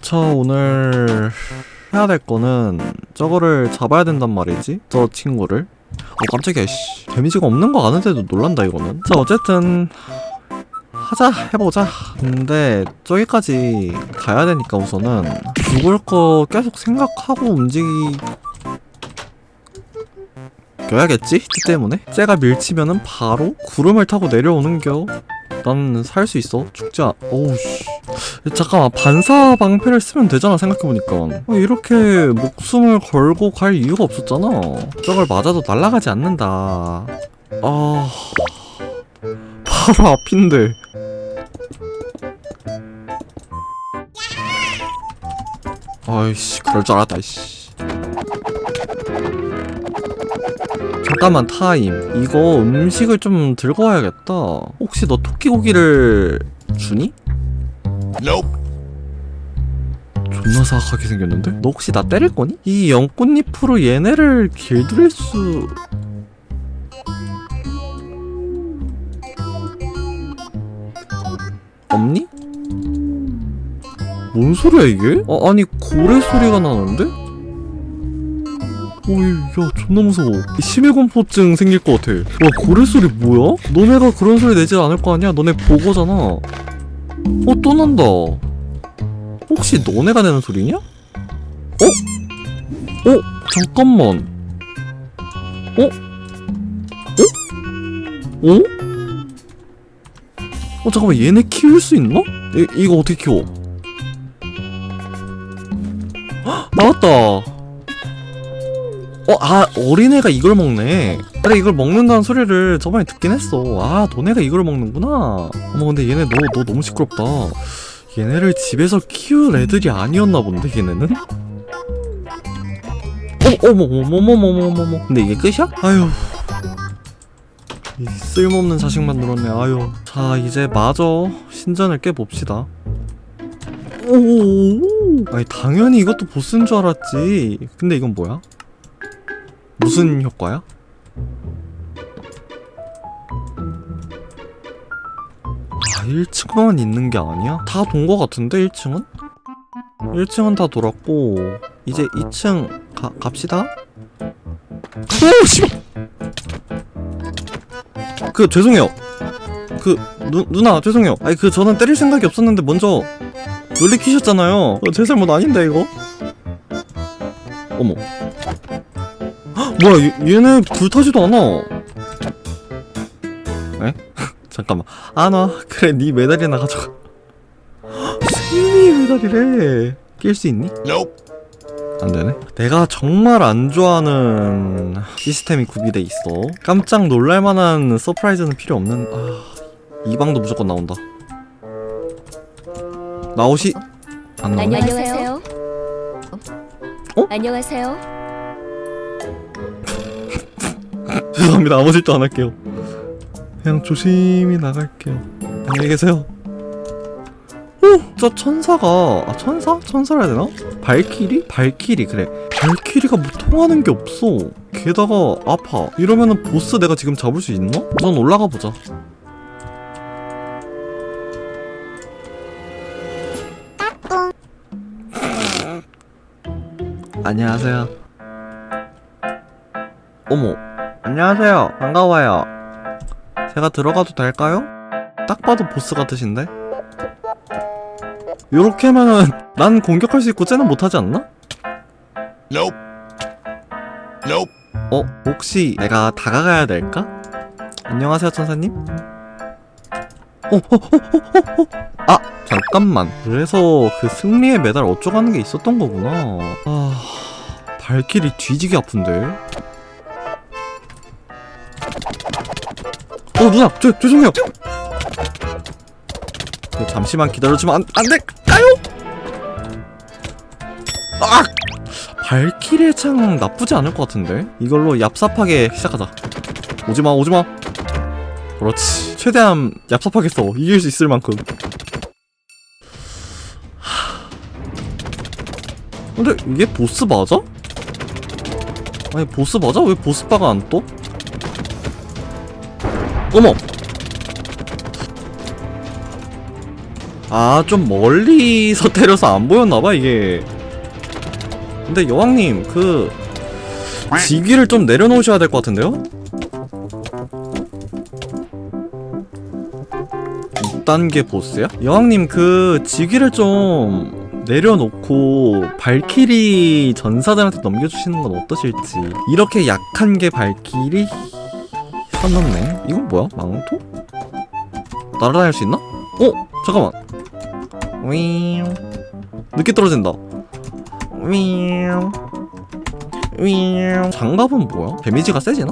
저 오늘 해야 될 거는 저거를 잡아야 된단 말이지? 저 친구를? 어 깜짝이야 씨. 데미지가 없는 거 아는데도 놀란다 이거는. 자 어쨌든 하자 해보자. 근데 저기까지 가야 되니까 우선은 죽을 거 계속 생각하고 움직이 껴야겠지? 티 때문에? 쟤가 밀치면은 바로 구름을 타고 내려오는겨. 난 살 수 있어. 죽지 않... 어우 씨 잠깐만 반사 방패를 쓰면 되잖아 생각해보니까. 어, 이렇게 목숨을 걸고 갈 이유가 없었잖아. 저걸 맞아도 날아가지 않는다. 아... 바로 앞인데. 아이씨 그럴 줄 알았다 이씨. 잠깐만 타임. 이거 음식을 좀 들고 와야겠다. 혹시 너 토끼고기를 주니? Nope. 존나 사악하게 생겼는데? 너 혹시 나 때릴 거니? 이 연꽃잎으로 얘네를 길들일 수... 없니? 뭔 소리야 이게? 아, 아니 고래 소리가 나는데? 오이 야 존나 무서워 심해공포증 생길 것 같아 와 고래 소리 뭐야? 너네가 그런 소리 내지 않을 거 아니야? 너네 보고잖아 어 또 난다 혹시 너네가 내는 소리냐? 어? 어? 잠깐만. 어? 어? 어? 어 잠깐만 얘네 키울 수 있나? 이, 이거 어떻게 키워? 헉, 나왔다. 어, 아, 어린애가 이걸 먹네. 그래, 이걸 먹는다는 소리를 저번에 듣긴 했어. 아, 너네가 이걸 먹는구나. 어머, 근데 얘네 너, 너 너무 시끄럽다. 얘네를 집에서 키울 애들이 아니었나 본데 얘네는? 어머 어머 어머 어머 어머 어머 어머 근데 이게 끝이야? 아유 이 쓸모없는 자식 만들었네 아유 자 이제 마저 신전을 깨봅시다 오 아니 당연히 이것도 보스인 줄 알았지 근데 이건 뭐야? 무슨 효과야? 아 1층만 있는 게 아니야? 다 돈 거 같은데 1층은? 1층은 다 돌았고 이제 2층 가, 갑시다. 오 씨발! 그 죄송해요. 그 누, 누나 죄송해요. 아니 그 저는 때릴 생각이 없었는데 먼저 놀리키셨잖아요. 어, 제 잘못 아닌데 이거? 어머. 헉, 뭐야 얘, 얘네 불 타지도 않아 에? 잠깐만 안와 그래 네 메달이나 가져가 승리 메달이래 낄 수 있니? Nope. 안 되네. 내가 정말 안 좋아하는 시스템이 구비돼 있어. 깜짝 놀랄만한 서프라이즈는 필요 없는. 아, 이 방도 무조건 나온다. 나오시 안 나오네. 안녕하세요. 어? 안녕하세요. 죄송합니다. 아무 짓도 안 할게요. 그냥 조심히 나갈게요. 안녕히 계세요. 오, 저 천사가 아 천사? 천사라 해야 되나? 발키리? 발키리 그래. 발키리가 뭐 통하는 게 없어. 게다가 아파. 이러면은 보스 내가 지금 잡을 수 있나? 우선 올라가 보자. 안녕하세요. 어머, 안녕하세요. 반가워요. 제가 들어가도 될까요? 딱 봐도 보스 같으신데? 요렇게 하면은 난 공격할 수 있고 쟤는 못하지 않나? Nope. Nope. 어? 혹시 내가 다가가야 될까? 안녕하세요 천사님? 어, 어, 어, 어, 어, 어. 아 잠깐만 그래서 그 승리의 메달 어쩌고 하는 게 있었던 거구나 아 발길이 뒤지게 아픈데 어 누나 저, 죄송해요 네, 잠시만 기다려주면 안, 안 될까요? 아! 발키리의 창 나쁘지 않을 것 같은데? 이걸로 얍삽하게 시작하자 오지마 오지마 그렇지 최대한 얍삽하게 써 이길 수 있을 만큼 하... 근데 이게 보스 맞아? 아니 보스 맞아? 왜 보스바가 안 떠? 어머 아 좀 멀리서 때려서 안 보였나봐 이게 근데 여왕님 그 지기를 좀 내려놓으셔야 될 것 같은데요? 6단계 보스야? 여왕님 그 지기를 좀 내려놓고 발키리 전사들한테 넘겨주시는 건 어떠실지 이렇게 약한 게 발키리? 선 넘네 이건 뭐야? 망토? 날아다닐 수 있나? 어? 잠깐만 윙 늦게 떨어진다 윙 윙 장갑은 뭐야? 데미지가 세지나?